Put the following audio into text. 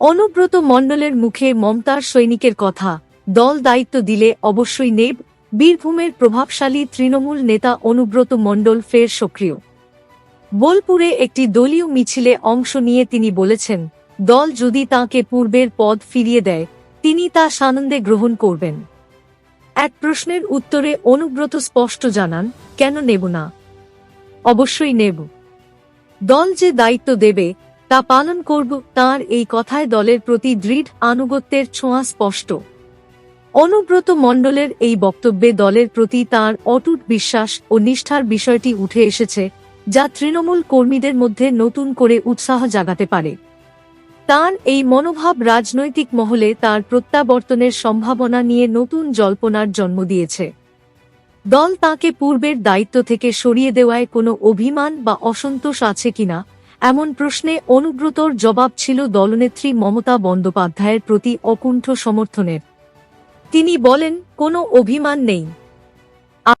অনুব্রত মণ্ডলের মুখে মমতার সৈনিকের কথা। দল দায়িত্ব দিলে অবশ্যই নেব। বীরভূমের প্রভাবশালী তৃণমূল নেতা অনুব্রত মণ্ডল ফের সক্রিয়। বোলপুরে একটি দলীয় মিছিলে অংশ নিয়ে তিনি বলেছেন, দল যদি তাকে পূর্বের পদ ফিরিয়ে দেয়, তিনি তা সানন্দে গ্রহণ করবেন এক প্রশ্নের উত্তরে অনুব্রত স্পষ্ট জানান, কেন নেব না? অবশ্যই নেব। দল যে দায়িত্ব দেবে তা পালন করব, তার এই কথায় দলের প্রতি দৃঢ় আনুগত্যের ছোঁয়া স্পষ্ট। অনুব্রত মণ্ডলের এই বক্তব্যে দলের প্রতি তার অটুট বিশ্বাস ও নিষ্ঠার বিষয়টি উঠে এসেছে, যা তৃণমূল কর্মীদের মধ্যে নতুন করে উৎসাহ জাগাতে পারে। তার এই মনোভাব রাজনৈতিক মহলে তার প্রত্যাবর্তনের সম্ভাবনা নিয়ে নতুন জল্পনার জন্ম দিয়েছে। দল তাকে পূর্বের দায়িত্ব থেকে সরিয়ে দেওয়ায় কোনো অভিমান বা অসন্তোষ আছে কিনা এমন প্রশ্নে অনুব্রতর জবাব ছিল দলনেত্রী মমতা বন্দ্যোপাধ্যায়ের প্রতি অকুণ্ঠ সমর্থনের। তিনি বলেন, কোনো অভিমান নেই।